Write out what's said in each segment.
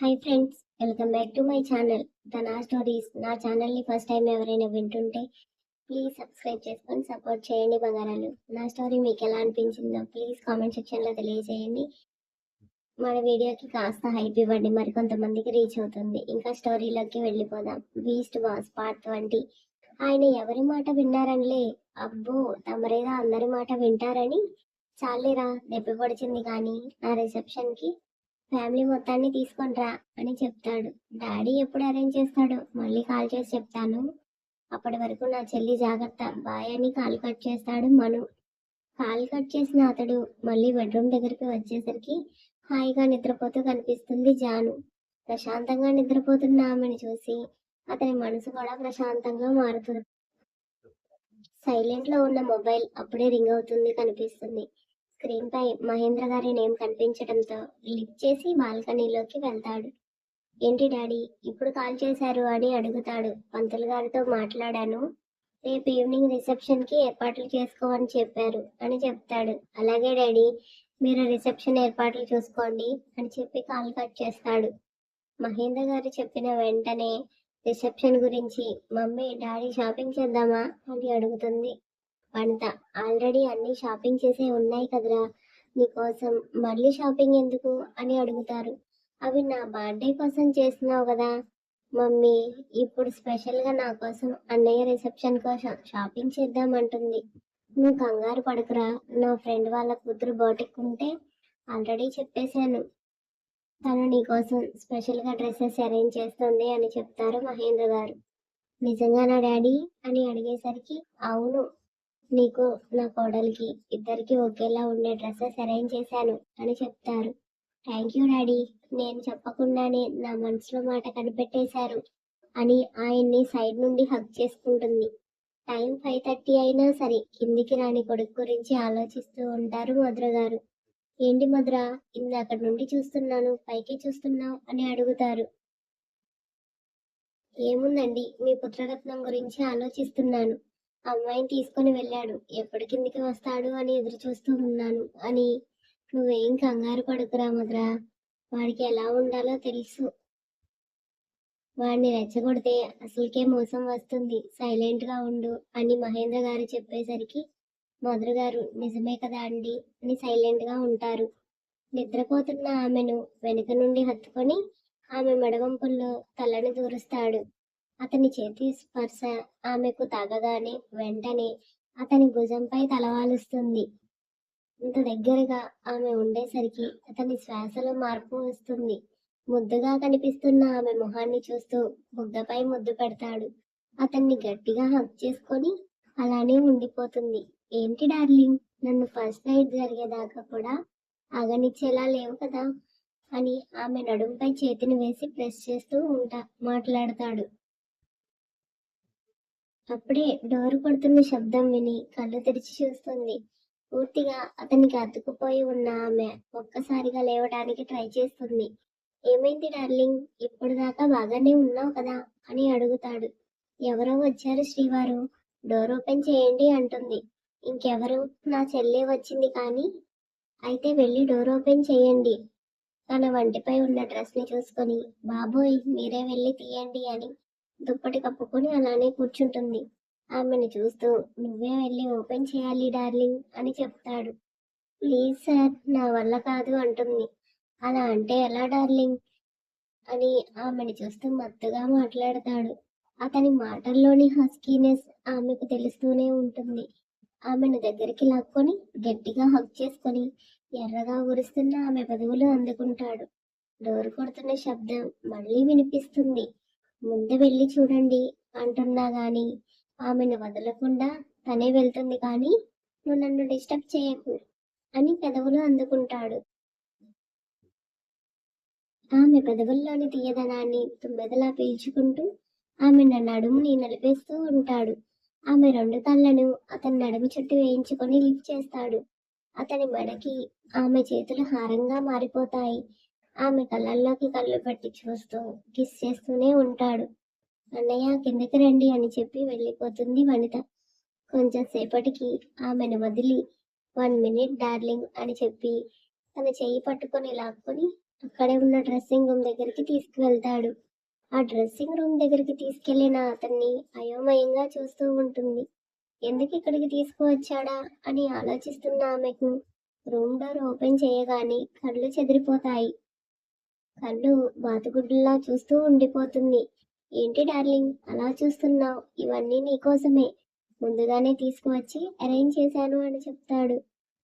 Hi friends welcome back to my channel the నా stories నా ఛానల్ని ఫస్ట్ టైం ఎవరైనా వింటుంటే ప్లీజ్ సబ్స్క్రైబ్ చేసుకొని సపోర్ట్ చేయండి బంగారాలు. నా స్టోరీ మీకు ఎలా అనిపించిందో ప్లీజ్ కామెంట్ సెక్షన్లో తెలియజేయండి. మన వీడియోకి కాస్త హైప్ ఇవ్వండి మరి కొంతమందికి రీచ్ అవుతుంది. ఇంకా స్టోరీలోకి వెళ్ళిపోదాం. బీస్ట్ బాస్ పార్ట్ ట్వంటీ ఆయన ఎవరి మాట విన్నారనిలే? అబ్బో తమరేగా అందరి మాట వింటారని? చాలేరా దెబ్బ పొడిచింది కానీ నా రిసెప్షన్కి ఫ్యామిలీ మొత్తాన్ని తీసుకొనిరా అని చెప్తాడు. డాడీ ఎప్పుడు అరేంజ్ చేస్తాడు మళ్ళీ కాల్ చేసి చెప్తాను. అప్పటి వరకు నా చెల్లి జాగ్రత్త. బాయ్ అని కాల్ కట్ చేస్తాడు మను. కాల్ కట్ చేసిన అతడు మళ్ళీ బెడ్రూమ్ దగ్గరికి వచ్చేసరికి హాయిగా నిద్రపోతూ కనిపిస్తుంది జాను. ప్రశాంతంగా నిద్రపోతున్న ఆమెను చూసి అతని మనసు కూడా ప్రశాంతంగా మారుతుంది సైలెంట్లో ఉన్న మొబైల్ అప్పుడే రింగ్ అవుతుంది కనిపిస్తుంది. స్క్రీన్ పై మహేంద్ర గారి నేమ్ కనిపించడంతో లిఫ్ట్ చేసి బాల్కనీలోకి వెళ్తాడు. ఏంటి డాడీ ఇప్పుడు కాల్ చేశారు అని అడుగుతాడు. పంతులు గారితో మాట్లాడాను. రేపు ఈవినింగ్ రిసెప్షన్కి ఏర్పాట్లు చేసుకోమని చెప్పారు అని చెప్తాడు. అలాగే డాడీ మీరు రిసెప్షన్ ఏర్పాట్లు చూసుకోండి అని చెప్పి కాల్ కట్ చేస్తాడు. మహేంద్ర గారు చెప్పిన వెంటనే రిసెప్షన్ గురించి మమ్మీ డాడీ షాపింగ్ చేద్దామా? అని అడుగుతుంది. వనిత ఆల్రెడీ అన్ని షాపింగ్ చేసే ఉన్నాయి కదరా. నీకోసం మళ్ళీ షాపింగ్ ఎందుకు అని అడుగుతారు. అవి నా బర్త్డే కోసం చేస్తున్నావు కదా. మమ్మీ ఇప్పుడు స్పెషల్గా నా కోసం అన్నయ్య రిసెప్షన్ కోసం షాపింగ్ చేద్దామంటుంది నువ్వు కంగారు పడకురా. నా ఫ్రెండ్ వాళ్ళ కూతురు బోటిక్ ఉంటే ఆల్రెడీ చెప్పేశాను. తను నీకోసం స్పెషల్గా డ్రెస్సెస్ అరేంజ్ చేస్తుంది అని చెప్తారు మహేంద్ర గారు. నిజంగా నా డాడీ అని అడిగేసరికి అవును నీకు నా కోడలికి ఇద్దరికి ఒకేలా ఉండే డ్రెస్సెస్ అరేంజ్ చేశాను అని చెప్తారు. Thank you daddy. నేను చెప్పకుండానే నా మనసులో మాట కనిపెట్టేశారు అని ఆయన్ని సైడ్ నుండి హక్ చేసుకుంటుంది. టైం ఫైవ్ థర్టీ అయినా సరే కిందికి రాని కొడుకు గురించి ఆలోచిస్తూ ఉంటారు మధుర గారు. ఏంటి మధుర? ఇందాక నుండి చూస్తున్నాను పైకి చూస్తున్నావు అని అడుగుతారు. ఏముందండి? మీ పుత్రరత్నం గురించి ఆలోచిస్తున్నాను. అమ్మాయిని తీసుకొని వెళ్ళాడు. ఎప్పుడు కిందికి వస్తాడు అని ఎదురు చూస్తూ ఉన్నాను. అని నువ్వేం కంగారు పడుకురా మధురా. వాడికి ఎలా ఉండాలో తెలుసు. వాడిని రెచ్చగొడితే అసలుకే మోసం వస్తుంది. సైలెంట్గా ఉండు అని మహేంద్ర గారు చెప్పేసరికి మధుర గారు నిజమే కదా అండి అని సైలెంట్గా ఉంటారు. నిద్రపోతున్న ఆమెను వెనుక నుండి హత్తుకొని ఆమె మెడవంపుల్లో తలని దూరుస్తాడు. అతని చేతి స్పర్శ ఆమెకు తాగగానే వెంటనే అతని భుజంపై తలవాలుస్తుంది. ఇంత దగ్గరగా ఆమె ఉండేసరికి అతని శ్వాసలో మార్పు వస్తుంది. ముద్దుగా కనిపిస్తున్న ఆమె మొహాన్ని చూస్తూ బుగ్గపై ముద్దు పెడతాడు. అతన్ని గట్టిగా హక్ చేసుకొని అలానే ఉండిపోతుంది. ఏంటి డార్లింగ్? నన్ను ఫస్ట్ నైట్ జరిగేదాకా కూడా ఆగనిచ్చేలా లేవు కదా అని ఆమె నడుంపై చేతిని వేసి ప్రెస్ చేస్తూ ఉంటా మాట్లాడతాడు. అప్పుడే డోర్ కొడుతున్న శబ్దం విని కళ్ళు తెరిచి చూస్తుంది. పూర్తిగా అతనికి అతుకుపోయి ఉన్న ఆమె ఒక్కసారిగా లేవడానికి ట్రై చేస్తుంది. ఏమైంది డార్లింగ్? ఇప్పుడు దాకా బాగానే ఉన్నావు కదా? అని అడుగుతాడు. ఎవరో వచ్చారు శ్రీవారు? డోర్ ఓపెన్ చేయండి అంటుంది. ఇంకెవరు? నా చెల్లె వచ్చింది కానీ అయితే వెళ్ళి డోర్ ఓపెన్ చేయండి. తన వంటిపై ఉన్న డ్రెస్ని చూసుకొని బాబోయ్ మీరే వెళ్ళి తీయండి అని దుప్పటి కప్పుకొని అలానే కూర్చుంటుంది. ఆమెను చూస్తూ నువ్వే వెళ్ళి ఓపెన్ చేయాలి డార్లింగ్ అని చెప్తాడు. ప్లీజ్ సార్ నా వల్ల కాదు అంటుంది. అలా అంటే ఎలా డార్లింగ్ అని ఆమెను చూస్తూ మత్తుగా మాట్లాడతాడు. అతని మాటల్లోని హస్కీనెస్ ఆమెకు తెలుస్తూనే ఉంటుంది. ఆమెను దగ్గరికి లాక్కొని గట్టిగా హక్ చేసుకొని ఎర్రగా ఉరుస్తున్న ఆమె పదవులు అందుకుంటాడు. డోర్ కొడుతున్న శబ్దం మళ్ళీ వినిపిస్తుంది. ముందు వెళ్ళి చూడండి అంటున్నా గాని ఆమెను వదలకుండా తనే వెళ్తుంది కానీ నువ్వు నన్ను డిస్టర్బ్ చేయకు అని పెదవులు అందుకుంటాడు. ఆమె పెదవుల్లోని తీయదనాన్ని తుమ్మెదలా పీల్చుకుంటూ ఆమె నడుముని నలిపేస్తూ ఉంటాడు. ఆమె రెండు తళ్ళను అతని నడుము చుట్టూ వేయించుకొని లిఫ్ట్ చేస్తాడు. అతని మెడకి ఆమె చేతులు హారంగా మారిపోతాయి. ఆమె కళ్ళల్లోకి కళ్ళు పెట్టి చూస్తూ కిస్ చేస్తూనే ఉంటాడు. అన్నయ్య కిందకి రండి అని చెప్పి వెళ్ళిపోతుంది వనిత. కొంచెం సేపటికి ఆమెను వదిలి వన్ మినిట్ డార్లింగ్ అని చెప్పి తన చెయ్యి పట్టుకొని లాక్కొని అక్కడే ఉన్న డ్రెస్సింగ్ రూమ్ దగ్గరికి తీసుకువెళ్తాడు. ఆ డ్రెస్సింగ్ రూమ్ దగ్గరికి తీసుకెళ్ళిన అతన్ని అయోమయంగా చూస్తూ ఉంటుంది. ఎందుకు ఇక్కడికి తీసుకువచ్చాడా? అని ఆలోచిస్తున్న ఆమెకు రూమ్ డోర్ ఓపెన్ చేయగానే కళ్ళు చెదిరిపోతాయి. కళ్ళు బాతుగుడ్డులా చూస్తూ ఉండిపోతుంది. ఏంటి డార్లింగ్? అలా చూస్తున్నావు? ఇవన్నీ నీకోసమే ముందుగానే తీసుకువచ్చి అరేంజ్ చేశాను అని చెప్తాడు.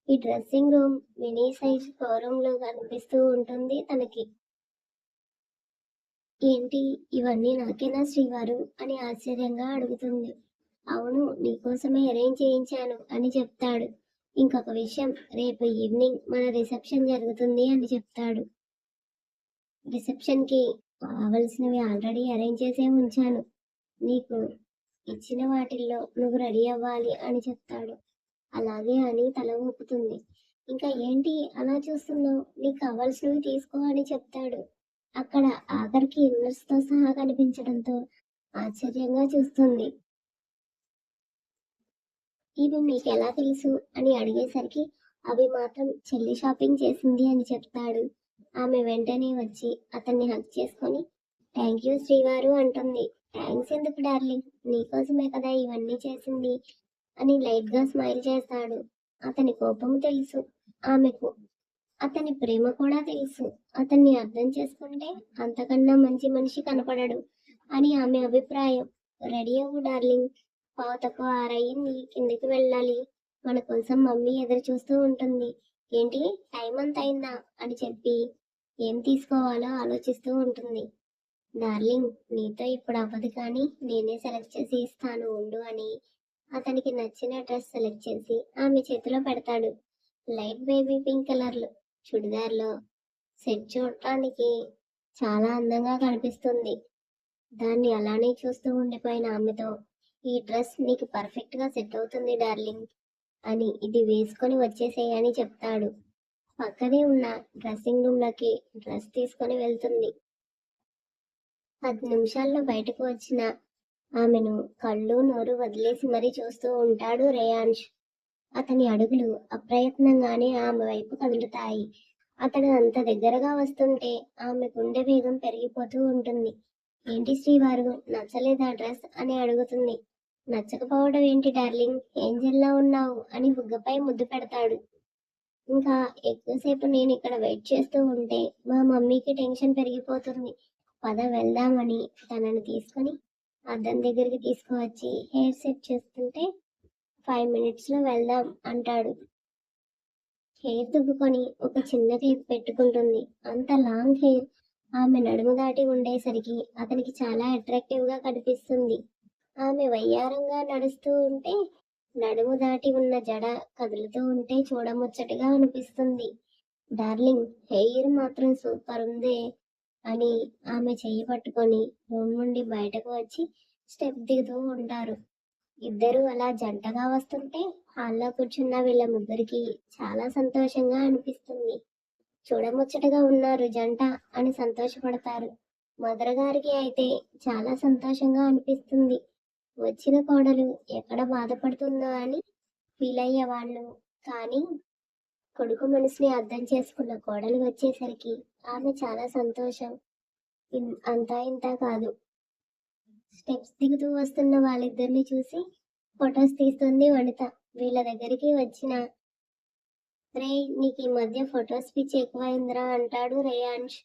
ఈ డ్రెస్సింగ్ రూమ్ మినీ సైజ్ షోరూమ్లో కనిపిస్తూ ఉంటుంది తనకి. ఏంటి? ఇవన్నీ నాకేనా శ్రీవారు? అని ఆశ్చర్యంగా అడుగుతుంది. అవును నీకోసమే అరేంజ్ చేయించాను అని చెప్తాడు. ఇంకొక విషయం రేపు ఈవినింగ్ మన రిసెప్షన్ జరుగుతుంది అని చెప్తాడు. రిసెప్షన్కి కావలసినవి ఆల్రెడీ అరేంజ్ చేసే ఉంచాను. నీకు ఇచ్చిన వాటిల్లో నువ్వు రెడీ అవ్వాలి అని చెప్తాడు. అలాగే అని తల ఊపుతుంది. ఇంకా ఏంటి అలా చూస్తున్నావు? నీకు కావాల్సినవి తీసుకో అని చెప్తాడు. అక్కడ ఆఖరికి ఇన్నర్స్తో సహా కనిపించడంతో ఆశ్చర్యంగా చూస్తుంది. ఇవి మీకు ఎలా తెలుసు? అని అడిగేసరికి అవి మాత్రం చెల్లి షాపింగ్ చేసింది అని చెప్తాడు. ఆమె వెంటనే వచ్చి అతన్ని హక్ చేసుకొని థ్యాంక్ యూ శ్రీవారు అంటుంది. థ్యాంక్స్ ఎందుకు డార్లింగ్? నీకోసమే కదా ఇవన్నీ చేసింది అని లైట్గా స్మైల్ చేస్తాడు. అతని కోపం తెలుసు. ఆమెకు అతని ప్రేమ కూడా తెలుసు. అతన్ని అర్థం చేసుకుంటే అంతకన్నా మంచి మనిషి కనపడడు అని ఆమె అభిప్రాయం. రెడీ అవ్వు డార్లింగ్. పావుతకు ఆరయ్యింది కిందికి వెళ్ళాలి. మన కోసం మమ్మీ ఎదురు చూస్తూ ఉంటుంది. ఏంటి? టైం అంత అయిందా? అని చెప్పి ఏం తీసుకోవాలో ఆలోచిస్తూ ఉంటుంది. డార్లింగ్ నీతో ఇప్పుడు అవ్వదు కానీ నేనే సెలెక్ట్ చేసి ఇస్తాను ఉండు అని అతనికి నచ్చిన డ్రెస్ సెలెక్ట్ చేసి ఆమె చేతిలో పెడతాడు. లైట్ బేబీ పింక్ కలర్లో చుడిదార్లో సెట్ చూడటానికి చాలా అందంగా కనిపిస్తుంది. దాన్ని అలానే చూస్తూ ఉండిపోయిన ఆమెతో ఈ డ్రెస్ నీకు పర్ఫెక్ట్గా సెట్ అవుతుంది డార్లింగ్ అని ఇది వేసుకొని వచ్చేసేయని చెప్తాడు. పక్కనే ఉన్న డ్రెస్సింగ్ రూమ్లోకి డ్రెస్ తీసుకొని వెళ్తుంది. పది నిమిషాల్లో బయటకు వచ్చిన ఆమెను కళ్ళు నోరు వదిలేసి మరీ చూస్తూ ఉంటాడు రేయాన్ష్ అతని అడుగులు అప్రయత్నంగానే ఆమె వైపు కదులుతాయి. అతడు అంత దగ్గరగా వస్తుంటే ఆమె గుండె వేగం పెరిగిపోతూ ఉంటుంది. ఏంటి శ్రీవారు నచ్చలేదా డ్రెస్ అని అడుగుతుంది. నచ్చకపోవడం ఏంటి డార్లింగ్? ఏంజెల్లా ఉన్నావు అని బుగ్గపై ముద్దు పెడతాడు. ఇంకా ఎక్కువసేపు నేను ఇక్కడ వెయిట్ చేస్తూ ఉంటే మా మమ్మీకి టెన్షన్ పెరిగిపోతుంది. పద వెళ్దామని తనని తీసుకొని అద్దం దగ్గరికి తీసుకువచ్చి హెయిర్ సెట్ చేస్తుంటే ఫైవ్ మినిట్స్లో వెళ్దాం అంటాడు. హెయిర్ దువ్వుకొని ఒక చిన్న క్లిప్ పెట్టుకుంటుంది. అంత లాంగ్ హెయిర్ ఆమె నడుము దాటి ఉండేసరికి అతనికి చాలా అట్రాక్టివ్గా కనిపిస్తుంది. ఆమె వయ్యారంగా నడుస్తూ ఉంటే నడుము దాటి ఉన్న జడ కదులుతూ ఉంటే చూడముచ్చటగా అనిపిస్తుంది. డార్లింగ్ హెయిర్ మాత్రం సూపర్ ఉందే అని ఆమె చేయి పట్టుకొని రూమ్ నుండి బయటకు వచ్చి స్టెప్ దిగుతూ ఉంటారు. ఇద్దరు అలా జంటగా వస్తుంటే హాల్లో కూర్చున్న వీళ్ళ ముగ్గురికి చాలా సంతోషంగా అనిపిస్తుంది. చూడముచ్చటగా ఉన్నారు జంట అని సంతోషపడతారు. మదర్ గారికి అయితే చాలా సంతోషంగా అనిపిస్తుంది. వచ్చిన కోడలు ఎక్కడ బాధపడుతుందో అని ఫీల్ అయ్యేవాళ్ళు. కానీ కొడుకు మనసుని అర్థం చేసుకున్న కోడలు వచ్చేసరికి ఆమె చాలా సంతోషం. అంతా ఇంత కాదు. స్టెప్స్ దిగుతూ వస్తున్న వాళ్ళిద్దరిని చూసి ఫొటోస్ తీస్తుంది వనిత. వీళ్ళ దగ్గరికి వచ్చిన రే నీకు ఈ మధ్య ఫొటోస్ పిచ్చి ఎక్కువైందిరా అంటాడు రేయాన్ష్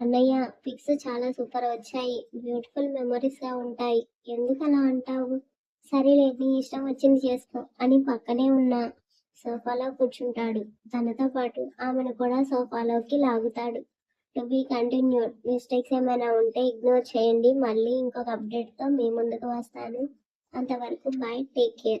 అన్నయ్య పిక్స్ చాలా సూపర్ వచ్చాయి. బ్యూటిఫుల్ మెమొరీస్గా ఉంటాయి. ఎందుకు అలా అంటావు? సరేలే నీ ఇష్టం వచ్చింది చేసుకో అని పక్కనే ఉన్న సోఫాలో కూర్చుంటాడు. తనతో పాటు ఆమెను కూడా సోఫాలోకి లాగుతాడు. టు బీ కంటిన్యూడ్ మిస్టేక్స్ ఏమైనా ఉంటే ఇగ్నోర్ చేయండి. మళ్ళీ ఇంకొక అప్డేట్తో మీ ముందుకు వస్తాను. అంతవరకు బాయ్ టేక్ కేర్